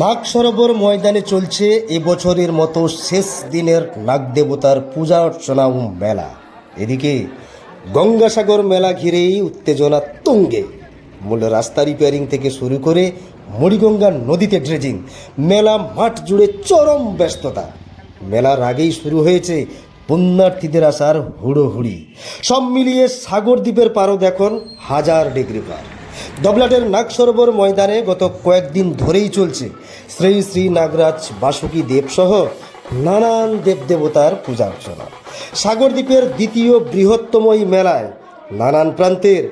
নাগ সরোবর ময়দানে চলছে এবছরের মতো শেষ দিনের নাগ দেবতার পূজা অর্চনা ও মেলা। এদিকে গঙ্গাসাগর মেলা ঘিরেই উত্তেজনা তুঙ্গে। মূল রাস্তা রিপেয়ারিং থেকে শুরু করে মুড়িগঙ্গা নদীতে ড্রেজিং মেলা মাঠ জুড়ে চরম ব্যস্ততা। মেলার আগেই শুরু হয়েছে পুণ্যার্থীদের আসার হুড়োহুড়ি। সব মিলিয়ে সাগর দ্বীপের পারদ এখন হাজার ডিগ্রি পার। দবলাটের নাগ সরোবর ময়দানে গত কয়েকদিন ধরেই চলছে শ্রী শ্রী নাগরাজ বাসুকী দেবসহ নানান দেবদেবতার পূজা অর্চনা। সাগরদ্বীপের দ্বিতীয় বৃহত্তম এই মেলায় নানান প্রান্তের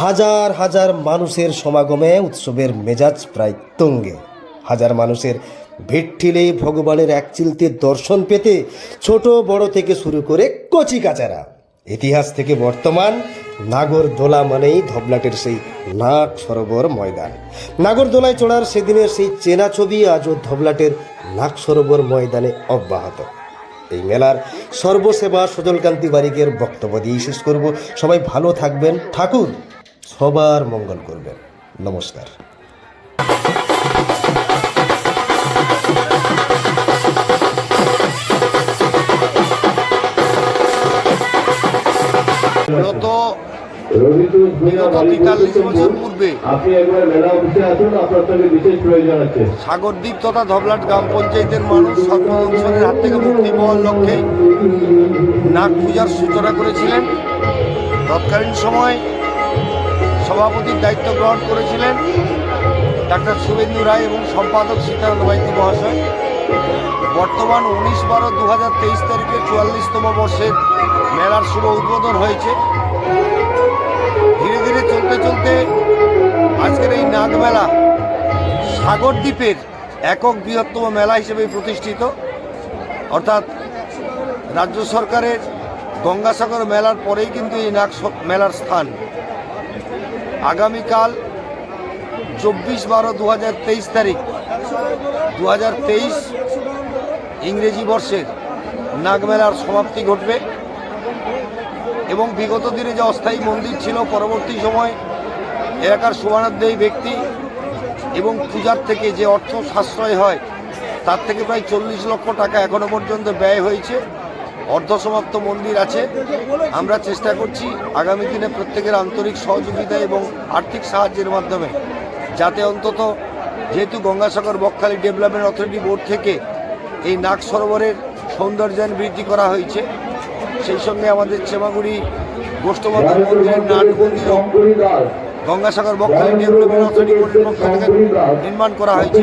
হাজার হাজার মানুষের সমাগমে উৎসবের মেজাজ প্রায় তঙ্গে। হাজার মানুষের ভিড় ঠেলে ভগবানের এক চিলতে দর্শন পেতে ছোট বড় থেকে শুরু করে কচি কাচারা। ইতিহাস থেকে বর্তমান নাগরদোলা মানেই ধবলাটের সেই নাক সরোবর ময়দান। নাগরদোলায় চড়ার সেদিনের সেই চেনা ছবি আজও ধবলাটের নাক সরোবর ময়দানে অব্যাহত। এই মেলার সর্বসেবা সজলকান্তি বারিকের বক্তব্য দিয়ে শেষ করব। সবাই ভালো থাকবেন। ঠাকুর, সবার মঙ্গল করবেন। নমস্কার। মূলত বিগত তেতাল্লিশ বছর পূর্বে সাগরদ্বীপ তথা ধবলাট গ্রাম পঞ্চায়েতের মানুষ সর্বদংশনের হাত থেকে মুক্তি পাওয়ার লক্ষ্যে নাগ পূজার সূচনা করেছিলেন। তৎকালীন সময় সভাপতির দায়িত্ব গ্রহণ করেছিলেন। ডাক্তার শুভেন্দু রায় এবং সম্পাদক সীতারাম মাইতি মহাশয়। বর্তমান উনিশ বারো দু হাজার তেইশ তারিখে চুয়াল্লিশতম বর্ষের মেলার শুভ উদ্বোধন হয়েছে। ধীরে ধীরে চলতে চলতে আজকের এই নাগমেলা সাগরদ্বীপের একক বৃহত্তম মেলা হিসেবে প্রতিষ্ঠিত। অর্থাৎ রাজ্য সরকারের গঙ্গাসাগর মেলার পরেই কিন্তু এই নাগ মেলার স্থান। আগামীকাল চব্বিশ বারো দু হাজার তেইশ তারিখ দু হাজার তেইশ ইংরেজি বর্ষের নাগমেলার সমাপ্তি ঘটবে এবং বিগত দিনে যে অস্থায়ী মন্দির ছিল, পরবর্তী সময় এলাকার সুবর্ণাধ্যায়ী ব্যক্তি এবং পূজার থেকে যে অর্থ সাশ্রয় হয়, তার থেকে প্রায় চল্লিশ লক্ষ টাকা এখনও পর্যন্ত ব্যয় হয়েছে। অর্ধসমাপ্ত মন্দির আছে। আমরা চেষ্টা করছি আগামী দিনে প্রত্যেকের আন্তরিক সহযোগিতা এবং আর্থিক সাহায্যের মাধ্যমে, যাতে অন্তত যেহেতু Gangasagar Bakkhali development authority board থেকে এই নাগ সরোবরের সৌন্দর্যায়ন বৃদ্ধি করা হয়েছে। সেই সঙ্গে আমাদের চেমাগুড়ি গোষ্ঠমাতা মন্দিরের নাট মন্দিরও গঙ্গাসাগর নির্মাণ করা হয়েছে।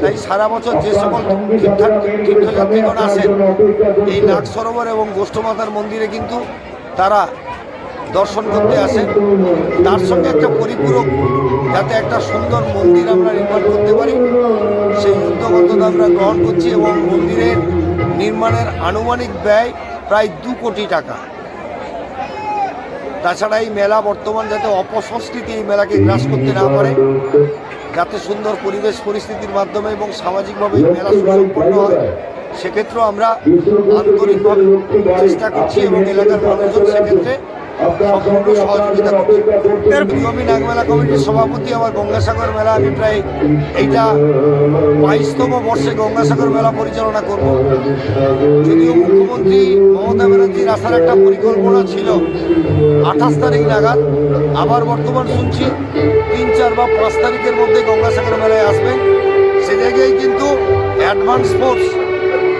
তাই সারা বছর যে সকল তীর্থা- তীর্থযাত্রীগণ আসেন, এই নাগ সরোবর এবং গোষ্ঠমাতার মন্দিরে কিন্তু তারা দর্শন করতে আসেন। তার সঙ্গে একটা পরিপূরক, যাতে একটা সুন্দর মন্দির আমরা নির্মাণ করতে পারি। সেই উদ্যোগ অন্তত আমরা গ্রহণ করছি এবং মন্দিরের নির্মাণের আনুমানিক ব্যয় প্রায় দু কোটি টাকা। তাছাড়া এই মেলা বর্তমান যাতে অপসংস্কৃতি এই মেলাকে গ্রাস করতে না পারে, যাতে সুন্দর পরিবেশ পরিস্থিতির মাধ্যমে এবং সামাজিকভাবে এই মেলা সুসম্পন্ন হয়, সেক্ষেত্রেও আমরা আন্তরিকভাবে চেষ্টা করছি এবং এলাকার মানুষজন সেক্ষেত্রে বিগমী নাগমেলা কমিটির সভাপতি আমার গঙ্গাসাগর মেলা আমি প্রায় এইটা বাইশতম বর্ষে গঙ্গাসাগর মেলা পরিচালনা করব। যদিও মুখ্যমন্ত্রী মমতা ব্যানার্জির আসার একটা পরিকল্পনা ছিল আঠাশ তারিখ নাগাদ আবার বর্তমান শুনছি তিন চার বা পাঁচ তারিখের মধ্যে গঙ্গাসাগর মেলায় আসবেন। সে জায়গায় কিন্তু অ্যাডভান্স ফোর্স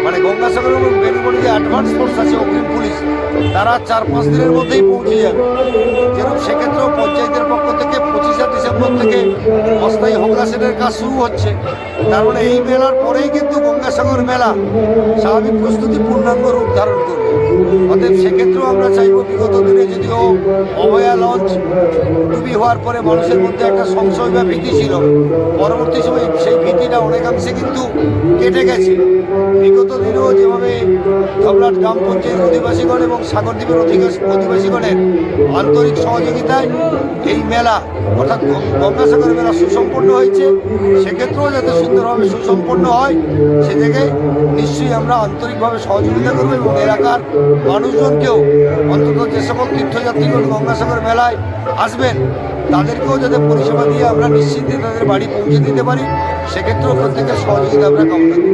মানে গঙ্গাসাগর এবং বেলুমণি যে অ্যাডভান্স ফোর্স আছে, অগ্রিম পুলিশ, তারা চার পাঁচ দিনের মধ্যেই পৌঁছে যাবে। যেরকম সেক্ষেত্রেও পঞ্চায়েতের পক্ষ থেকে পঁচিশে ডিসেম্বর থেকে অস্থায়ী হোমগাছের কাজ শুরু হচ্ছে। তার মানে এই মেলার পরেই কিন্তু গঙ্গাসাগর মেলা স্বাভাবিক প্রস্তুতি পূর্ণাঙ্গ রূপ ধারণ করবে। অতএব সেক্ষেত্রেও আমরা চাইব বিগত দিনে যদিও অভয়া লঞ্চ ডুবি হওয়ার পরে মানুষের মধ্যে একটা সংশয় বা ভীতি ছিল, পরবর্তী সময়ে সেই ভীতিটা অনেকাংশে কিন্তু কেটে গেছে। বিগত দিনেও যেভাবে ধবলাট গ্রাম পঞ্চায়েত অধিবাসীগণ এবং সাগরদ্বীপের অধিবাসী, অধিবাসীগণের আন্তরিক সহযোগিতায় এই মেলা, অর্থাৎ গঙ্গাসাগর মেলা সুসম্পন্ন হয়েছে। সেক্ষেত্রেও যাতে সুন্দরভাবে সুসম্পন্ন হয়, সে জায়গায় নিশ্চয়ই আমরা আন্তরিকভাবে সহযোগিতা করব এবং এলাকার মানুষজনকেও অন্তত যে সকল তীর্থযাত্রীগণ গঙ্গাসাগর মেলায় আসবেন, তাদেরকেও যাতে পরিষেবা দিয়ে আমরা নিশ্চিন্তে তাদের বাড়ি পৌঁছে দিতে পারি। সেক্ষেত্রেও প্রত্যেকের সহযোগিতা আমরা কামনা করি।